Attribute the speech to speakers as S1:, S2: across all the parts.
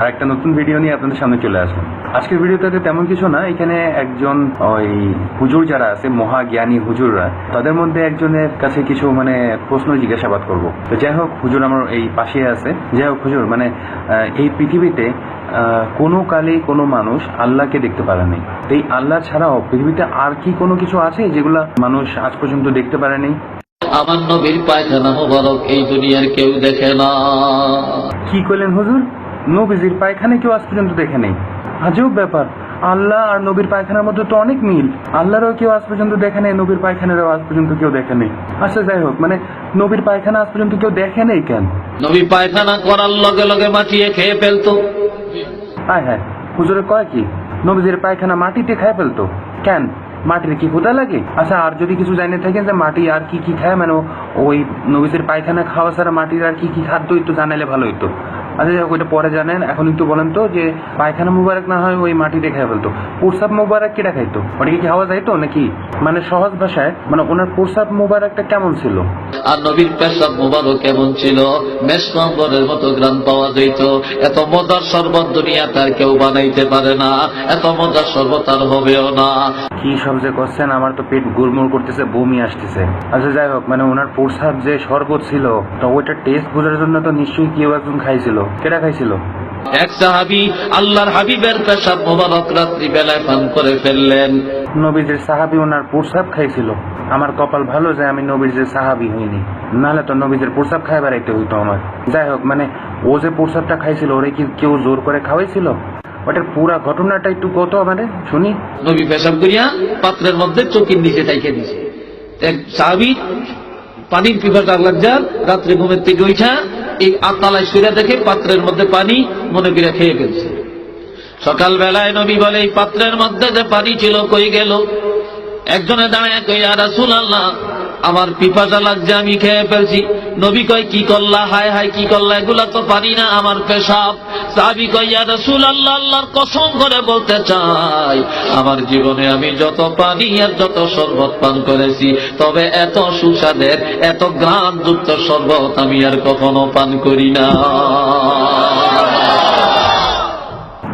S1: আর একটা নতুন ভিডিও নিয়ে আপনাদের সামনে চলে আসলাম। আজকের ভিডিওটাতে তেমন কিছু না এখানে একজন ওই হুজুর যারা আছে মহাজ্ঞানী হুজুররা তাদের মধ্যে একজনের কাছে কিছু মানে প্রশ্ন জিজ্ঞাসাবাদ করব। তো যাই হোক হুজুর আমার এই পাশে আছে। যাই হোক হুজুর মানে এই পৃথিবীতে কোনো কালে কোনো মানুষ আল্লাহকে দেখতে পারেনি তো এই আল্লাহ ছাড়াও পৃথিবীতে আর কি কোনো কিছু আছে যেগুলা মানুষ আজ পর্যন্ত দেখতে পারেনি
S2: আমার নবীর পায়খানা মোবারক এই দুনিয়ার কেউ দেখে না।
S1: কি করলেন হুজুর? নবীজির পায়খানা কেউ আজ পর্যন্ত দেখে নেই। আজব ব্যাপার। আল্লাহ আর নবীর পায়খানার মধ্যে তো অনেক মিল। আল্লাহরও কেউ আজ পর্যন্ত দেখে নেই নবীর পায়খানারও আজ পর্যন্ত কেউ দেখে নেই। আচ্ছা যাই হোক মানে নবীর পায়খানা আজ পর্যন্ত কেউ দেখে নেই কেন?
S2: নবী পায়খানা করার লগে লগে মাটিয়ে খেয়ে ফেলতো।
S1: হ্যাঁ হ্যাঁ হুজুরে কয় কি? নবীজির পায়খানা মাটিতে খেয়ে ফেলতো। কেন? মাটির কি ক্ষুদা লাগে? আচ্ছা আর যদি কিছু জানিয়ে থাকেন যে মাটি আর কি কি খায় মানে ওই নবীজির পায়খানা খাওয়া ছাড়া মাটির আর কি কি খাদ্য একটু জানাইলে ভালো হইতো। আচ্ছা যাই হোক, ওইটা পরে জানেন। এখন একটু বলেন তো যে পায়খানা মুবারক না হয় ওই মাটিতে খেয়ে ফেলতো। প্রসাব মুবারক কেটা খাইতো? ওটা কি খাওয়া যাইতো নাকি? মানে সহজ ভাষায় মানে ওনার প্রসাব মুবারকটা কেমন ছিল?
S2: আর নবীর পেশাব মোবারক কেমন ছিল? মেসকম্বরের মতো গ্রাম পাওয়া যেত এত মজার শরবত দুনিয়া তার কেউ বানাইতে পারে না। এত মজার শরবত আর হবেও না।
S1: কি সব যে করছেন আমার তো পেট গুড়মুড় করতেছে বমি আসতেছে। আচ্ছা যাই হোক মানে ওনার প্রসাদ যে শরবত ছিল তো ওইটার টেস্ট বোঝার জন্য তো নিশ্চয়ই কেউ একজন খাইছিল। কেটা খাইছিল?
S2: এক সাহাবি আল্লাহর হাবিবের পেশাব মোবারক রাত্রি বেলায় পান করে ফেললেন।
S1: নবীজের সাহাবি ওনার প্রসাব খাইছিল। আমার কপাল ভালো যে আমি নবীজের সাহাবি হইনি। নাহলে তো নবীজের প্রসাব খাই বেড়াইতে হইতো আমার। যাই হোক মানে ও যে প্রসাবটা খাইছিল, ওরে কি কেউ জোর করে খাওয়াইছিল? ওটার পুরা ঘটনাটা একটু কত মানে শুনি।
S2: নবী পেশাব করিয়া পাত্রের মধ্যে চকির নিচে তাইকে দিছে। এক সাহাবি পানির পিপাসা লাগজার রাত্রে ঘুমের থেকে উঠা এই আতালায় শুয়ে দেখে পাত্রের মধ্যে পানি মনে করে খেয়ে ফেলছে। সকাল বেলায় নবী বলে, এই পাত্রের মধ্যে যে পানি ছিল, কই গেল? একজনে দাঁড়ায় আমার পিপাসা লাগছে, আমি খেয়ে ফেলছি। নবী কয়, কি করলা? হায় হায়, কি করলা? এগুলা তো পারি না, আমার পেশাব। সাহাবি কয় রাসূল আল্লাহ আল্লাহর কসম করে বলতে চাই, আমার জীবনে আমি যত পানি আর যত শরবত পান করেছি, তবে এত সুস্বাদের, এত গ্রাম যুক্ত শরবত আমি আর কখনো পান করি না।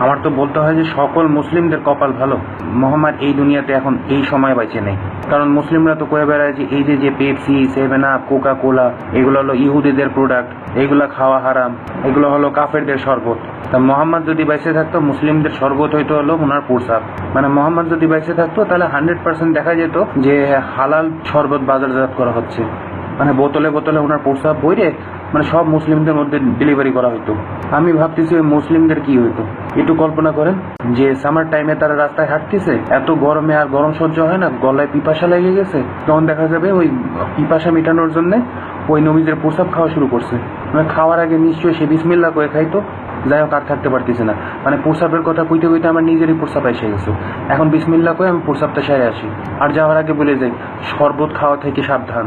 S1: আমার তো বলতে হয় যে সকল মুসলিমদের কপাল ভালো। মোহাম্মদ, এই দুনিয়াতে এখন এই সময় বাইছে নেই। কারণ মুসলিমরা তো কয়ে বেড়ায় যে এই যে যে Pepsi, seven up coca cola এগুলো হলো ইহুদিদের প্রোডাক্ট এগুলো খাওয়া হারাম, এগুলো হলো কাফেরদের শরবত। তা মোহাম্মদ যদি বাইসে থাকতো, মুসলিমদের শরবত হইতো হলো ওনার প্রসাব মানে মোহাম্মদ যদি বাইসে থাকতো, তাহলে হান্ড্রেড পার্সেন্ট দেখা যেত যে হালাল শরবত বাজারজাত করা হচ্ছে। মানে বোতলে বোতলে ওনার প্রসাব বইরে মানে সব মুসলিমদের মধ্যে ডেলিভারি করা হতো আমি ভাবতেছি ওই মুসলিমদের কি হইতো? একটু কল্পনা করেন, যে সামার টাইমে তারা রাস্তায় হাঁটতেছে, এত গরমে আর গরম সহ্য হয় না, গলায় পিপাসা লেগে গেছে, তখন দেখা যাবে ওই পিপাসা মেটানোর জন্য ওই নবীদের প্রসাব খাওয়া শুরু করছে। মানে খাওয়ার আগে নিশ্চয়ই সে বিসমিল্লা করে খাইতো, যাই হোক আর থাকতে পারতেছে না। মানে প্রসাবের কথা কইতে কইতে আমার নিজেরই প্রসাব এসে গেছে। এখন বিসমিল্লা করে আমি প্রসাবটা সেরে আসি। আর যাওয়ার আগে বলে যাই, শরবত খাওয়া থেকে সাবধান।